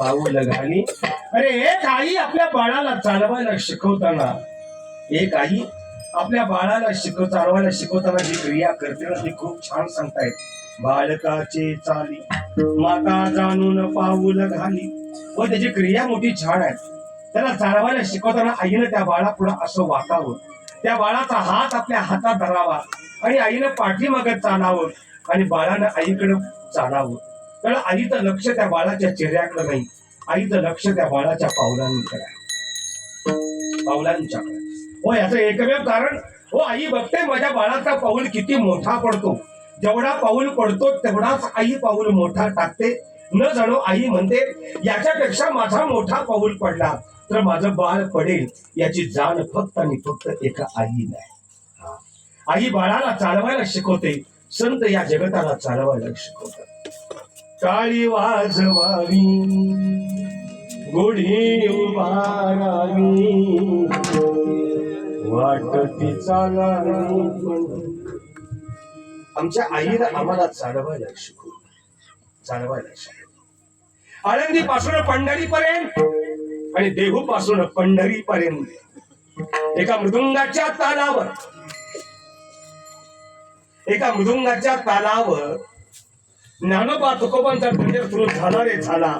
पाऊल घाली अरे एक आई आपल्या बाळाला चालवायला शिकवताना. एक आई आपल्या बाळाला शिकव चालवायला शिकवताना जी क्रिया करते ना ती खूप छान सांगतायत. बालकाचे चाली माता जाणून पाऊल घाली व त्याची क्रिया मोठी छान आहे. त्याला चालवायला शिकवताना आईनं त्या बाळा पुढे असं वाकावं त्या बाळाचा हात आपल्या हातात धरावा आणि आईनं पाठीमागत चालावं आणि बाळानं आईकडे चालावं. तर आईचं लक्ष त्या बाळाच्या चेहऱ्याकडे नाही. आईचं लक्ष त्या बाळाच्या पावलांकडे आहे. पावलांच्याकडे हो याचं एकमेव कारण हो आई बघते माझ्या बाळाचा पाऊल किती मोठा पडतो. जेवढा पाऊल पडतो तेवढाच आई पाऊल मोठा टाकते. न जाणो आई म्हणते याच्यापेक्षा माझा मोठा पाऊल पडला तर माझं बाळ पडेल. याची जाण फक्त आणि फक्त एका आई नाही आई बाळाला चालवायला शिकवते. संत या जगताला चालवायला शिकवतात. टाळी वाजवावी गुढी उभारावी. वाटती चालावी. आमच्या आईला आम्हाला चालवायला शिकू चालवायला शिकू आळंदी पासून पंढरी पर्यंत आणि देहू पासून पंढरी पर्यंत एका मृदुंगाच्या तालावर. एका मृदुंगाच्या तालावर ज्ञानोबा तुकोबांचा पंढर सुरू झाला रे झाला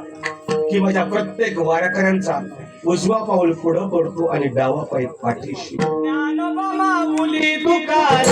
की माझ्या प्रत्येक वारकऱ्यांचा उजवा पाऊल पुढं पडतो आणि डावा पाय पाठीशी. ज्ञानोबा माऊली तुकार